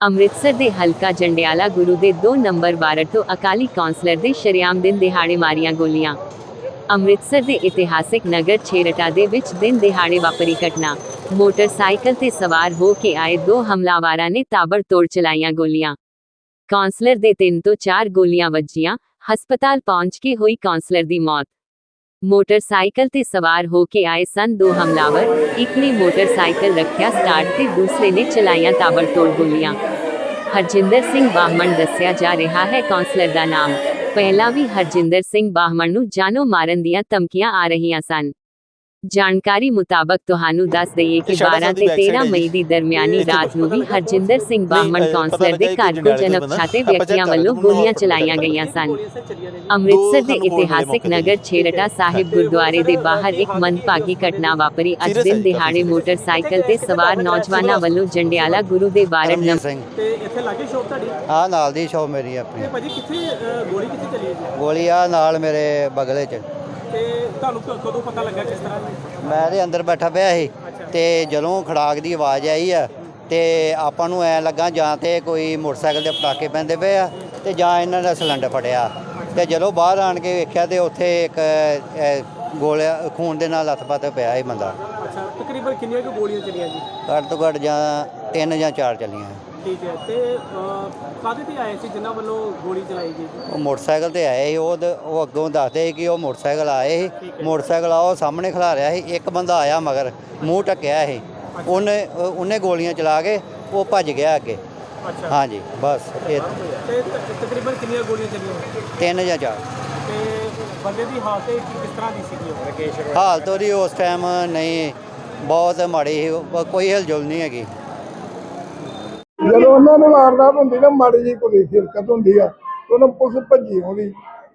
ਅੰਮ੍ਰਿਤਸਰ ਦੇ ਹਲਕਾ ਜੰਡਿਆਲਾ ਗੁਰੂ ਦੇ 2 ਨੰਬਰ ਵਾਰਡ ਤੋਂ ਅਕਾਲੀ ਕੌਂਸਲਰ ਦੇ ਸ਼ਰੇਆਮ ਦਿਨ ਦਿਹਾੜੇ ਮਾਰੀਆਂ ਗੋਲੀਆਂ। ਅੰਮ੍ਰਿਤਸਰ ਦੇ ਇਤਿਹਾਸਿਕ ਨਗਰ ਛੇਰਟਾ ਦੇ ਵਿੱਚ ਦਿਨ ਦਿਹਾੜੇ ਵਾਪਰੀ ਘਟਨਾ। ਮੋਟਰਸਾਈਕਲ ਤੇ ਸਵਾਰ ਹੋ ਕੇ ਆਏ ਦੋ ਹਮਲਾਵਾਰਾਂ ਨੇ ਤਾਬੜਤੋੜ ਚਲਾਈਆਂ ਗੋਲੀਆਂ। ਕੌਂਸਲਰ ਦੇ ਤਿੰਨ ਤੋਂ ਚਾਰ ਗੋਲੀਆਂ ਵੱਜੀਆਂ। ਹਸਪਤਾਲ ਪਹੁੰਚ ਕੇ ਹੋਈ ਕੌਂਸਲਰ ਦੀ ਮੌਤ। ਮੋਟਰਸਾਈਕਲ ਤੇ ਸਵਾਰ ਹੋ ਕੇ ਆਏ ਸਨ ਦੋ ਹਮਲਾਵਰ ਇੱਕ ਨੇ ਮੋਟਰਸਾਈਕਲ ਰੱਖਿਆ ਸਟਾਰਟ ਤੇ ਦੂਸਰੇ ਨੇ ਚਲਾਈਆਂ ਤਾਬੜਤੋੜ ਗੋਲੀਆਂ। ਹਰਜਿੰਦਰ ਸਿੰਘ ਬਾਹਮਣ ਦੱਸਿਆ ਜਾ ਰਿਹਾ ਹੈ ਕੌਂਸਲਰ ਦਾ ਨਾਮ। ਪਹਿਲਾਂ ਵੀ ਹਰਜਿੰਦਰ ਸਿੰਘ ਬਾਹਮਣ ਨੂੰ ਜਾਨੋਂ ਮਾਰਨ ਦੀਆਂ ਧਮਕੀਆਂ ਆ ਰਹੀਆਂ ਸਨ। ਜਾਣਕਾਰੀ ਮੁਤਾਬਕ ਤੁਹਾਨੂੰ ਦੱਸ ਦਈਏ ਕਿ 12 ਤੇ 13 ਮਈ ਦੀ ਦਰਮਿਆਨੀ ਰਾਤ ਨੂੰ ਵੀ ਹਰਜਿੰਦਰ ਸਿੰਘ ਬਾਹਮਣ ਕੌਂਸਲਰ ਦੇ ਘਰ ਕੁਝ ਅਣਪਛਾਤੇ ਵਿਅਕਤੀਆਂ ਵੱਲੋਂ ਗੋਲੀਆਂ ਚਲਾਈਆਂ ਗਈਆਂ ਸਨ। ਅੰਮ੍ਰਿਤਸਰ ਦੇ ਇਤਿਹਾਸਿਕ ਨਗਰ ਛੇਰਟਾ ਸਾਹਿਬ ਗੁਰਦੁਆਰੇ ਦੇ ਬਾਹਰ ਇੱਕ ਮੰਦਭਾਗੀ ਘਟਨਾ ਵਾਪਰੀ। ਅੱਜ ਦਿਨ ਦਿਹਾੜੇ ਮੋਟਰਸਾਈਕਲ ਤੇ ਸਵਾਰ ਨੌਜਵਾਨਾਂ ਵੱਲੋਂ ਜੰਡਿਆਲਾ ਗੁਰੂ ਦੇ ਰਣਜੀਤ ਨੰਬਰ ਸਿੰਘ। ਤੇ ਇੱਥੇ ਲਾਗੇ ਸ਼ੋਪ ਤੁਹਾਡੀ? ਆ ਨਾਲ ਦੀ ਸ਼ੋਪ ਮੇਰੀ ਆਪਣੀ। ਭਾਜੀ ਕਿੱਥੇ ਗੋਲੀ ਕਿੱਥੇ ਚੱਲੀ ਗੋਲੀ ਆ ਨਾਲ ਮੇਰੇ ਬਗਲੇ 'ਚ। ਤੇ ਤੁਹਾਨੂੰ ਕ- ਕਦੋਂ ਪਤਾ ਲੱਗਾ ਕਿਸ ਤਰ੍ਹਾਂ? ਦੀ? ਮੈਂ ਦੇ ਅੰਦਰ ਬੈਠਾ ਪਿਆ ਸੀ ਤੇ ਜਦੋਂ ਖੜਾਕ ਦੀ ਆਵਾਜ਼ ਆਈ ਆ ਤੇ ਆਪਾਂ ਨੂੰ ਐ ਲੱਗਾ ਜਾਂ ਤੇ ਕੋਈ ਮੋਟਰਸਾਈਕਲ ਦੇ ਪਟਾਕੇ ਪੈਂਦੇ ਪਏ ਆ ਤੇ ਜਾਂ ਇਹਨਾਂ ਦਾ ਸਿਲੰਡਰ ਫਟਿਆ। ਤੇ ਜਦੋਂ ਬਾਹਰ ਆਣ ਕੇ ਵੇਖਿਆ ਤੇ ਉੱਥੇ ਇੱਕ ਅ, ਗੋਲਿਆ ਖੂਨ ਦੇ ਨਾਲ ਲੱਥਪੱਥ ਪਿਆ ਸੀ ਬੰਦਾ। ਅੱਛਾ ਤਕਰੀਬਨ ਕਿੰਨੀਆਂ ਕੁ ਗੋਲੀਆਂ ਚੱਲੀਆਂ ਜੀ? ਘੱਟ ਤੋਂ ਘੱਟ ਜਾਂ ਤਿੰਨ ਜਾਂ ਚਾਰ ਚੱਲੀਆਂ। ਠੀਕ ਹੈ ਤੇ ਅ, ਕਾਹਦੇ ਤੇ ਆਏ ਸੀ? ਜਿਨ੍ਹਾਂ ਵੱਲੋਂ ਗੋਲੀ ਚਲਾਈ ਗਈ ਜੀ ਉਹ ਮੋਟਰਸਾਈਕਲ ਤੇ ਆਏ ਸੀ। ਉਹ ਦ- ਉਹ ਅੱਗੋਂ ਦੱਸਦੇ ਸੀ ਕਿ ਉਹ ਮੋਟਰਸਾਈਕਲ ਆਏ ਸੀ। ਮੋਟਰਸਾਈਕਲ ਆ ਉਹ ਸਾਹਮਣੇ ਖਲਾ ਰਿਹਾ ਸੀ। ਇੱਕ ਬੰਦਾ ਆਇਆ ਮਗਰ ਮੂੰਹ ਟੱਕਿਆ ਸੀ। ਉਹਨੇ ਉਹ- ਉਹਨੇ ਗੋਲੀਆਂ ਚਲਾ ਕੇ ਉਹ ਭੱਜ ਗਿਆ ਅੱਗੇ। ਅੱਛਾ। ਹਾਂਜੀ ਬਸ ਇਹ ਤੇ ਤਕਰੀਬਨ ਕਿੰਨੀਆਂ ਗੋਲੀਆਂ ਚੱਲੀਆਂ? ਤਿੰਨ ਜਾਂ ਚਾਰ। ਤੇ ਬੰਦੇ ਦੀ ਹਾਲਤ ਇਹ ਕਿਸ ਤਰ੍ਹਾਂ ਦੀ ਸੀਗੀ? ਉਹ ਰਕੇਸ਼ ਹਾਲਤ ਉਹਦੀ ਉਸ ਟਾਈਮ ਨਹੀਂ ਬਹੁਤ ਮਾੜੀ ਸੀ। ਉਹ- ਕੋਈ ਹਿਲਜੁਲ ਨਹੀਂ ਹੈਗੀ। ਜਦੋਂ ਉਹਨਾਂ ਨੂੰ ਵਾਰਦਾਤ ਹੁੰਦੀ ਨਾ ਮਾੜੀ ਜੀ ਕੋਈ ਹਿਰਕਤ ਹੁੰਦੀ ਆ ਉਹਨਾਂ ਪੁਲਿਸ ਭੱਜੀ ਆਉਂਦੀ।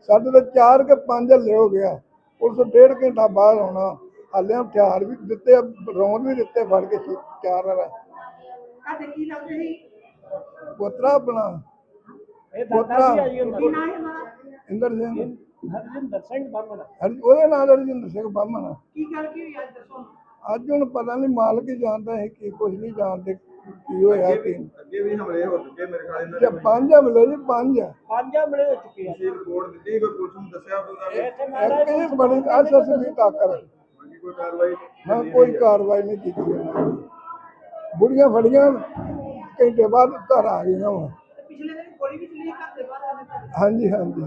ਸਾਡੇ ਤੇ ਚਾਰ ਕੇ ਪੰਜ ਹੱਲੇ ਹੋ ਗਿਆ ਪੁਲਿਸ ਡੇਢ ਘੰਟਾ ਬਾਅਦ ਆਉਣਾ। ਹਾਲੇ ਹਥਿਆਰ ਵੀ ਦਿੱਤੇ ਰੌਂਦ ਵੀ ਦਿੱਤੇ ਫੜ ਕੇ ਚਾਰ ਨਾਲ ਤੁਹਾਡੇ ਕੀ ਲੱਗਦੇ ਸੀ? ਪੋਤਰਾ ਆਪਣਾ। ਇਹ ਕੀ ਨਾਂ ਹੈ ਉਹਨਾਂ ਇੰਦਰ ਸਿੰਘ। ਹਰਜਿੰਦਰ ਸਿੰਘ ਬਾਮਣ ਉਹਦੇ ਨਾਲ ਰਜਿੰਦਰ ਸਿੰਘ ਬਾਮਣ ਕੀ ਗੱਲ ਕੀ ਹੋਈ ਅੱਜ ਦੱਸੋ। ਅੱਜ ਹੁਣ ਪਤਾ ਨਹੀਂ ਮਾਲਕ ਹੀ ਜਾਣਦਾ ਹੈ ਕਿ ਕੁਝ ਨਹੀਂ ਜਾਣਦੇ ਕੀ ਹੋਇਆ ਕੀ ਅੱਗੇ ਵੀ ਹਮਲੇ ਹੋ ਚੁੱਕੇ ਮੇਰੇ ਖਿਆਲ ਇਹਨਾਂ ਜੇ ਪੰਜ ਹਮਲੇ ਜੀ ਪੰਜ ਆ। ਪੰਜ ਹਮਲੇ ਹੋ ਚੁੱਕੇ ਆ। ਨੇ ਰਿਪੋਰਟ ਦਿੱਤੀ ਕੋਈ ਪੁਲਿਸ ਨੂੰ ਦੱਸਿਆ ਉਹਨਾਂ ਨੇ ਇੱਕ ਇਹ ਬੜੀ ਆਸਸ ਵੀ ਤਾਕਰ ਬਾਕੀ ਕੋਈ ਕਾਰਵਾਈ ਨਾ ਕੋਈ ਕਾਰਵਾਈ ਨਹੀਂ ਕੀਤੀ ਉਹਨਾਂ ਨੇ। ਬੁੜੀਆਂ ਫੜੀਆਂ ਘੰਟੇ ਬਾਅਦ ਘਰ ਆ ਗਈਆਂ ਵਾ। ਤੇ ਪਿਛਲੇ ਦਿਨ ਗੋਲੀ ਵੀ ਚੱਲੀ ਘਰ ਦੇ ਬਾਹਰ ਆਨੇ ਤੁਹਾਡੇ ਹਾਂਜੀ ਹਾਂਜੀ।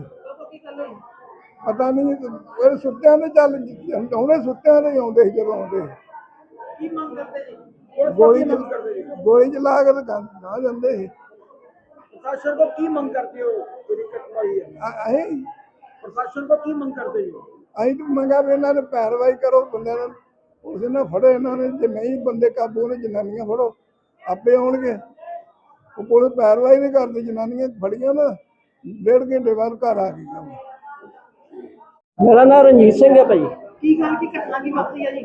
ਪਤਾ ਨਹੀਂ ਉਹ ਸੁੱਤਿਆਂ ਦੇ ਚੱਲ ਉਹਨੇ ਸੁੱਤਿਆਂ ਹੀ ਆਉਂਦੇ ਸੀ ਜਦੋਂ ਆਉਂਦੇ। ਕੀ ਮੰਗ ਕਰਦੇ ਜੀ? ਗੋਲੀ ਚ- ਗੋਲੀ ਚਲਾ ਕੇ ਤਾਂ ਨਾ ਜਾਂਦੇ ਸੀ। ਪ੍ਰਸ਼ਾਸਨ ਕੋ ਕੀ ਮੰਗ ਕਰਦੇ ਹੋ? ਜਿਹੜੀ ਘਟਨਾ ਹੋਈ ਹੈ। ਅ- ਅਸੀਂ ਪ੍ਰਸ਼ਾਸਨ ਕੋ ਕੀ ਮੰਗ ਕਰਦੇ ਹੋ? ਅਸੀਂ ਤਾਂ ਮੰਗਾ ਵੀ ਇਹਨਾਂ ਨੇ ਪੈਰਵਾਈ ਕਰੋ ਬੰਦਿਆਂ ਨੂੰ ਉਸ ਨੇ ਫੜੇ ਇਹਨਾਂ ਨੇ ਜੇ ਨਹੀਂ ਬੰਦੇ ਕਾਬੂ ਨੇ ਜਨਾਨੀਆਂ ਫੜੋ ਆਪੇ ਆਉਣਗੇ। ਉਹ ਪੁਲਿਸ ਪੈਰਵਾਈ ਨਹੀਂ ਕਰਦੀ ਜਨਾਨੀਆਂ ਫੜੀਆਂ ਨਾ ਡੇਢ ਘੰਟੇ ਬਾਅਦ ਘਰ ਆ ਗਈਆਂ। ਮੇਰਾ ਨਾਮ ਰਣਜੀਤ ਸਿੰਘ ਹੈ ਭਾਈ। ਕੀ ਗੱਲ ਕੀ ਘਟਨਾ ਕੀ ਵਾਪਰੀ ਆ ਜੀ?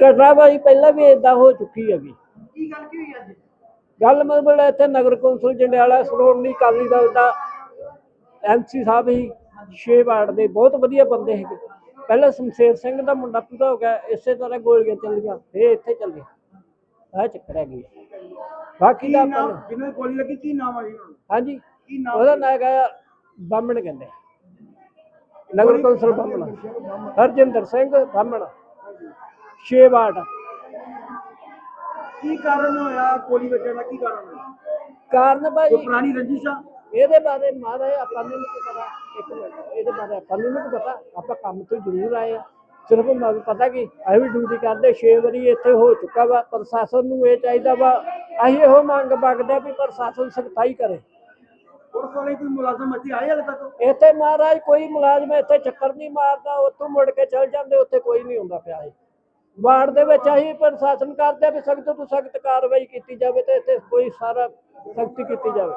ਘਟਨਾ ਭਾਈ ਪਹਿਲਾਂ ਵੀ ਇਦਾਂ ਹੋ ਚੁੱਕੀ ਹੈਗੀ। ਕੀ ਗੱਲ ਕੀ ਹੋਈ ਅੱਜ? ਗੱਲ ਮਤਲਬ ਇੱਥੇ ਨਗਰ ਕੌਂਸਲ ਜੰਡਿਆਲਾ ਸ਼੍ਰੋਮਣੀ ਅਕਾਲੀ ਦਲ ਦਾ ਐਮਸੀ ਸਾਹਿਬ ਹੀ ਛੇ ਵਾਰਡ ਦੇ ਬਹੁਤ ਵਧੀਆ ਬੰਦੇ ਹੈਗੇ। ਪਹਿਲਾਂ ਸ਼ਮਸ਼ੇਰ ਸਿੰਘ ਦਾ ਮੁੰਡਾ ਪੂਰਾ ਹੋ ਗਿਆ ਇਸੇ ਤਰ੍ਹਾਂ ਗੋਲੀਆਂ ਚੱਲੀਆਂ ਫੇਰ ਇੱਥੇ ਚੱਲੇ। ਆ ਚੱਕਰ ਹੈਗੀ ਬਾਕੀ ਦਾ ਜਿਹਨਾਂ ਗੋਲੀ ਲੱਗੀ ਕੀ ਨਾਮ ਆ ਜੀ? ਹਾਂਜੀ ਕੀ ਨਾਮ ਉਹਦਾ ਨਾਂ ਹੈਗਾ ਬਾਹਮਣ ਕਹਿੰਦੇ ਨਗਰ ਕੌਂਸਲ ਬਾਹਮਣ ਹਰਜਿੰਦਰ ਸਿੰਘ ਬਾਹਮਣ ਛੇ ਵਾਰਡ। ਕੀ ਕਾਰਨ ਹੋਇਆ? ਗੋਲੀ ਵੱਜਣ ਦਾ ਕੀ ਕਾਰਨ ਹੋਇਆ? ਕਾਰਨ ਭਾਈ ਕੋਈ ਪੁਰਾਣੀ ਰੰਜਿਸ਼ ਆ? ਇਹਦੇ ਬਾਰੇ ਮਹਾਰਾਜ ਆਪਾਂ ਨੂੰ ਨਹੀਂ ਪਤਾ ਇੱਕ ਮਿੰਟ ਇਹਦੇ ਬਾਰੇ ਆਪਾਂ ਨੂੰ ਨਹੀਂ ਪਤਾ। ਆਪਾਂ ਕੰਮ ਤੋਂ ਜ਼ਰੂਰ ਆਏ ਆ। ਸਿਰਫ ਮੈਨੂੰ ਪਤਾ ਕਿ ਅਸੀਂ ਵੀ ਡਿਊਟੀ ਕਰਦੇ 6 ਵਾਰੀ ਇੱਥੇ ਹੋ ਚੁੱਕਾ ਵਾ ਪ੍ਰਸ਼ਾਸਨ ਨੂੰ ਇਹ ਚਾਹੀਦਾ ਵਾ ਅਸੀਂ ਇਹੋ ਮੰਗ ਮੰਗਦੇ ਆ ਵੀ ਪ੍ਰਸ਼ਾਸਨ ਸਖਤਾਈ ਕਰੇ। ਪੁਲਿਸ ਵਾਲੇ ਕੋਈ ਮੁਲਾਜ਼ਮ ਇੱਥੇ ਆਏ ਹਲੇ ਤੱਕ? ਇੱਥੇ ਮਹਾਰਾਜ ਕੋਈ ਮੁਲਾਜ਼ਮ ਇੱਥੇ ਚੱਕਰ ਨਹੀਂ ਮਾਰਦਾ, ਉੱਥੋਂ ਮੁੜ ਕੇ ਚਲ ਜਾਂਦੇ, ਉੱਥੇ ਕੋਈ ਨਹੀਂ ਹੁੰਦਾ ਪਿਆ ਇਹ। ਵਾਰਡ ਦੇ ਵਿੱਚ ਅਸੀਂ ਪ੍ਰਸ਼ਾਸਨ ਕਰਦੇ ਵੀ ਸਖਤ ਤੋਂ ਸਖਤ ਕਾਰਵਾਈ ਕੀਤੀ ਜਾਵੇ ਤੇ ਇੱਥੇ ਕੋਈ ਸਾਰਾ ਸਖਤੀ ਕੀਤੀ ਜਾਵੇ।